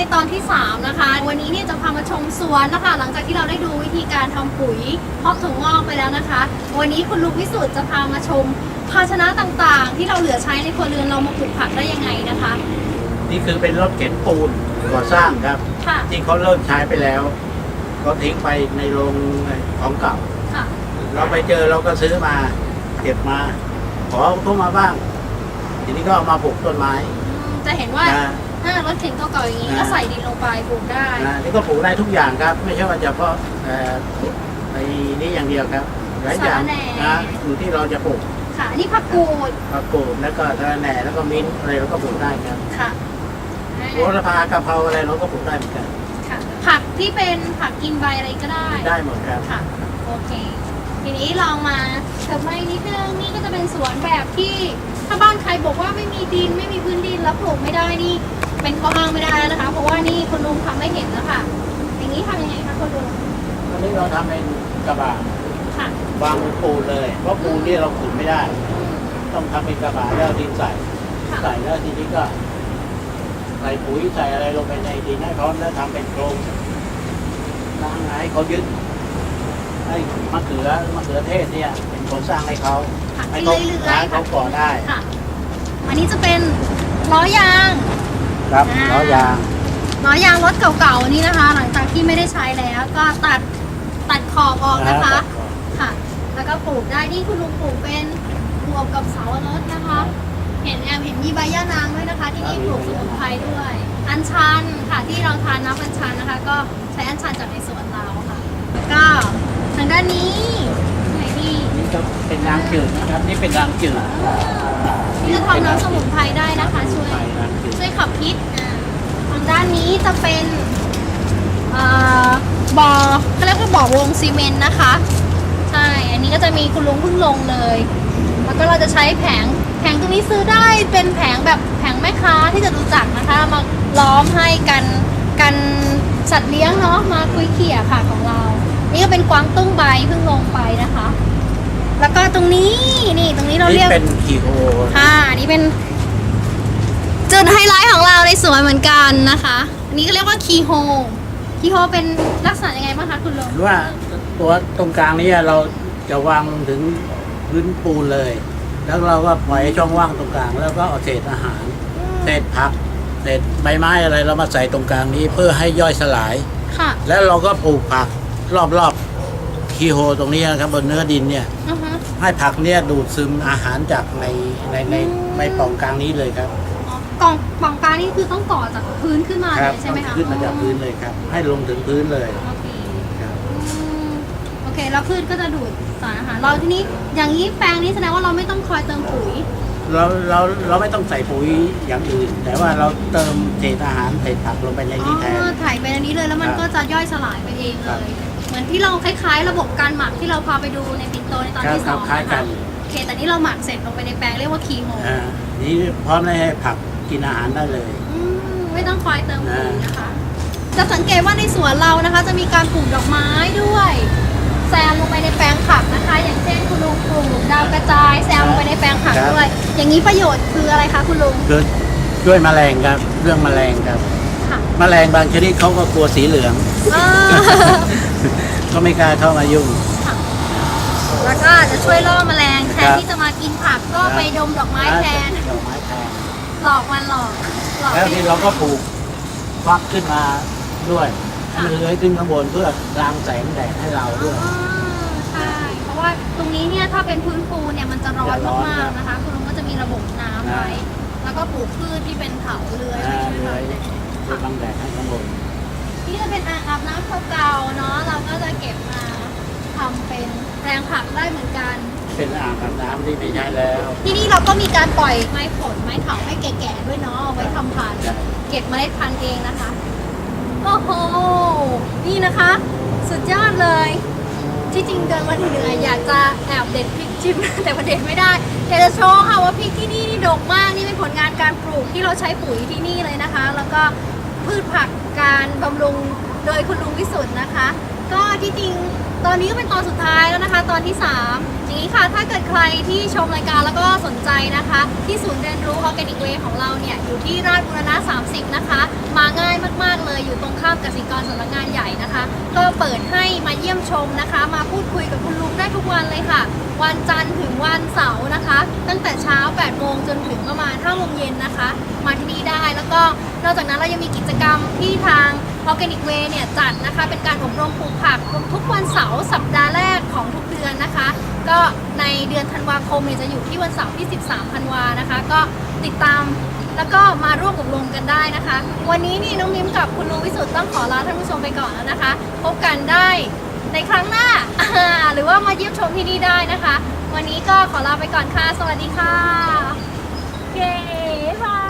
ในตอนที่ 3 นะคะ วันนี้เนี่ยจะพามาชมสวนนะคะ หลังจากที่เราได้ดูวิธีการทำปุ๋ยเพาะถั่วงอกไปแล้วนะคะ วันนี้คุณลุงวิสุทธ์จะพามาชมภาชนะต่างๆ ที่เราเหลือใช้ในครัวเรือนเรามาปลูกผักได้ยังไงนะคะ นี่คือเป็นรถเข็นปูนก่อสร้างครับ ค่ะ ที่เขาเริ่มใช้ไปแล้ว ก็ทิ้งไปในโรงของเก่า ค่ะ เราไปเจอเราก็ซื้อมาเก็บมา ขอเข้ามาบ้าง ทีนี้ก็เอามาปลูกต้นไม้อืมจะเห็นว่านะ ถ้ารถเข็นเก่าๆอย่างนี้ก็อ่าใส่ดินลงไปปลูกได้นะนี่ก็ปลูกได้ทุกอย่างครับ ไม่ใช่ว่าเฉพาะเอ่อในนี้อย่างเดียวครับหลายอย่างนะอยู่ที่เราจะปลูกค่ะอันนี่ผักกูดผักกูดแล้วก็ทะระแหน่แล้วก็มิ้นท์อะไรเราก็ปลูกได้ครับค่ะโหระพากะเพราอะไรเราก็ปลูกได้เหมือนกันค่ะ ผักที่เป็นผักกินใบอะไรก็ได้ได้หมดครับ ค่ะโอเค ทีนี้เรามาเถิบมาอีกนิดนึงนี่ก็จะเป็นสวนแบบที่ถ้าบ้านใครบอกว่าไม่มีดินไม่มีพื้นดินแล้วปลูกไม่ได้นี่ เป็นข้ออ้างไม่ได้แล้วนะคะ เพราะว่านี่คุณลุงทำไม่เห็นแล้วค่ะอย่างนี้ทำยังไงคะคุณลุงตอนนี้เราทำเป็นกระบะค่ะวางบนปูนเลย เพราะปูนนี่เราขุดไม่ได้อืมต้องทำเป็นกระบะแล้วเอาดินใส่ค่ะใส่แล้วทีนี้ก็ใส่ปุ๋ยใส่อะไรลงไปในดินให้เขาแล้วทำเป็นโครงสร้างให้เขายึดให้มะเขือมะเขือเทศเนี่ย เป็นโครงสร้างให้เขาผักให้ที่เขาเลื้อร้ายนๆเขาก่อได้ค่ะอันนี้จะเป็นล้อยาง ครับอ่าล้อยางล้อยางรถเก่าๆนี่นะคะ หลังจากที่ไม่ได้ใช้แล้วก็ตัดตัดขอบออกนะคะค่ะ แล้วก็ปลูกได้นี่คุณลุงปลูกเป็นบวบกับเสาวรสนะคะ เห็นแอบเห็นมีใบย่านางด้วยนะคะ ที่นี่ปลูกสมุนไพรด้วย อัญชันค่ะที่เราทานน้ำอัญชันนะคะ ก็ใช้อัญชันจากในสวนเราค่ะแล้วก็ทางด้านนี้ไหนนี่นี่ก็เป็นนางจืดนะครับนี่เป็นนางจืดที่จะทำน้ำสมุนไพรได้นะคะ ช่วยใช่นางจืดช่วยขับพิษอ่าทางด้านนี้จะเป็นเอ่อบ่อเขาเรียกว่าบ่อวงซีเมนต์นะคะ ใช่ อันนี้ก็จะมีคุณลุงเพิ่งลงเลย แล้วก็เราจะใช้แผง แผงตรงนี้ซื้อได้เป็นแผงแบบแผงแม่ค้าที่จะรู้จักนะคะ มาล้อมให้กันกันสัตว์เลี้ยงเนาะ มาคุยเขี่ยค่ะของเรา นี่ก็เป็นกวางตุ้งใบเพิ่งลงไปนะคะ แล้วก็ตรงนี้นี่ตรงนี้เราเรีนี่ยกเป็นขีโอค่ะอันนี่เป็น จุดไฮไลท์ของเราในสวนเหมือนกันนะคะอันนี้ก็เรียกว่าคีโฮคีโฮเป็นลักษณะยังไงบ้างคะคุณลุงหรือว่าตัวตรงกลางนี้เราจะวางถึงพื้นปูนเลย แล้วเราก็ปล่อยให้ช่องว่างตรงกลาง แล้วก็เอาเศษอาหาร เศษผัก เศษใบไม้อะไรเรามาใส่ตรงกลางนี้เพื่อให้ย่อยสลาย ค่ะ แล้วเราก็ปลูกผักรอบๆคีโฮตรงนี้นะครับบนเนื้อดินเนี่ย อือฮะ ให้ผักเนี่ยดูดซึมอาหารจากในในในอืมในปล่องกลางนี้เลยครับอ๋อ กล่องปล่องกลางนี่คือต้องต่อจากพื้นขึ้นมาคเลรัยใช่ไหมคะขึ้นมาจากพื้นเลยครับ ให้ลงถึงพื้นเลยโอเคครับ อืมโอเคแล้วพืชก็จะดูดสารอาหารเราทีนี้อย่างนี้แปลงนี้แสดงว่าเราไม่ต้องคอยเติมปุ๋ยเราเราเราไม่ต้องใส่ปุ๋ยอย่างอื่น แต่ว่าเราเติมเศษอาหารเศษผักลงไปในอ๋นี้แทนอถ่ายไปอันนี้เลยแล้วมันครับก็จะย่อยสลายไปเองครัเลบย เหมือนที่เราคล้ายๆ ระบบการหมักที่เราพาไปดูในปินโตในตอนครับที่สองคล้ายๆกันะคะน โอเคแต่นี่เราหมักเสร็จลงไปในแปลงเรียกว่าคีโม อ่านี่พร้อมให้ผัก กินอาหารได้เลยอืมไม่ต้องคอยเติมปุ๋ยอ่านนะคะ จะสังเกตว่าในสวนเรานะคะ จะมีการปลูกดอกไม้ด้วยแซมลงไปในแปลงผักนะคะ อย่างเช่นคุณลุงปลูกดาวกระจายแซมลงไปในแปลงผักด้วย อย่างนี้ประโยชน์คืออะไรคะคุณลุงคือช่วยแมลงครับ เรื่องแมลงครับค่ะแมลงบางชนิดเขาก็กลัวสีเหลืองอ่าก็ไม่กล้าเข้ามายุ่ง แล้วก็จะช่วยล่อแมลงแทนครับที่จะมากินผักก็ไปดมดอกไม้แทน ดอกไม้แทน หลอกมันหลอกหลอกแล้วให้ที่เราก็ปลูกฟักขึ้นมาด้วยให้มันเลื้อยขึ้นข้างบนเพื่อรางแสงแดดให้เราด้วย อ๋อใช่เพราะว่าตรงนี้เนี่ยถ้าเป็นพื้นปูนเนี่ยมันจะร้อนจะร้อนมากๆนะคะ คุณลุงก็จะมีระบบน้ำไว้แล้วก็ปลูกพืชที่เป็นเถาเลื้อยอ่าไปช่วยเลื้อยมันเพื่อบังแดดให้ข้างบน นี่จะเป็นอ่างอาบน้ำเก่าๆเนาะ เราก็จะเก็บมาทำเป็นแป ลงผักได้เหมือนกัน เป็นอ่างอาบน้ำที่ไม่ใช้แล้ว ที่นี่เราก็มีการปล่อยไม้ผลไม้เถาให้แก่ๆด้วยเนาะเอาไว้ทำพันธุ์เก็บเมล็ดพันธุ์เองนะคะโอ้โหนี่นะคะ สุดยอดเลย ที่จริงเดินมาเหนื่อยๆอยากจะแอบเด็ดพริกชิม แต่ประเด็ดไม่ได้อยากจะโชว์ค่ะว่าพริกที่นี่นี่ดกมากนี่เป็นผลงานการปลูกที่เราใช้ปุ๋ยที่นี่เลยนะคะ แล้วก็พืชผักการบำรุงโดยคุณลุงวิสุทธ์นะคะ ก็ที่จริงตอนนี้ก็เป็นตอนสุดท้ายแล้วนะคะ ตอนที่ 3 อย่างนี้ค่ะ ถ้าเกิดใครที่ชมรายการแล้วก็สนใจนะคะ ที่ศูนย์เรียนรู้ออร์แกนิกเวของเราเนี่ย อยู่ที่ราชบุรณะ 30 นะคะ มาง่ายมาก ๆ เลยอยู่ตรงข้ามกสิกรสำนักงานใหญ่นะคะ ก็เปิดให้มาเยี่ยมชมนะคะ มาพูดคุยกับคุณลุงได้ทุกวันเลยค่ะ วันจันทร์ถึงวันเสาร์นะคะ ตั้งแต่เช้า 8 โมงจนถึงประมาณ5โมงเย็นนะคะ มาที่นี่ได้แล้วก็นอกจากนั้นเรายังมีกิจกรรมที่ทาง Organic Way เนี่ยจัดนะคะเป็นการอบรมปลูกผักทุกวันเสาร์สัปดาห์แรกของทุกเดือนนะคะ ก็ในเดือนธันวาคมเนี่ยจะอยู่ที่วันเสาร์ที่ 13ธันวานะคะ ก็ติดตามแล้วก็มาร่วมอบรมกันได้นะคะ วันนี้นี่น้องมิ้มกับคุณลุงวิสุทธ์ต้องขอลาท่านผู้ชมไปก่อนแล้วนะคะ พบกันได้ในครั้งหน้า หรือว่ามาเยี่ยมชมที่นี่ได้นะคะ วันนี้ก็ขอลาไปก่อนค่ะ สวัสดีค่ะเย้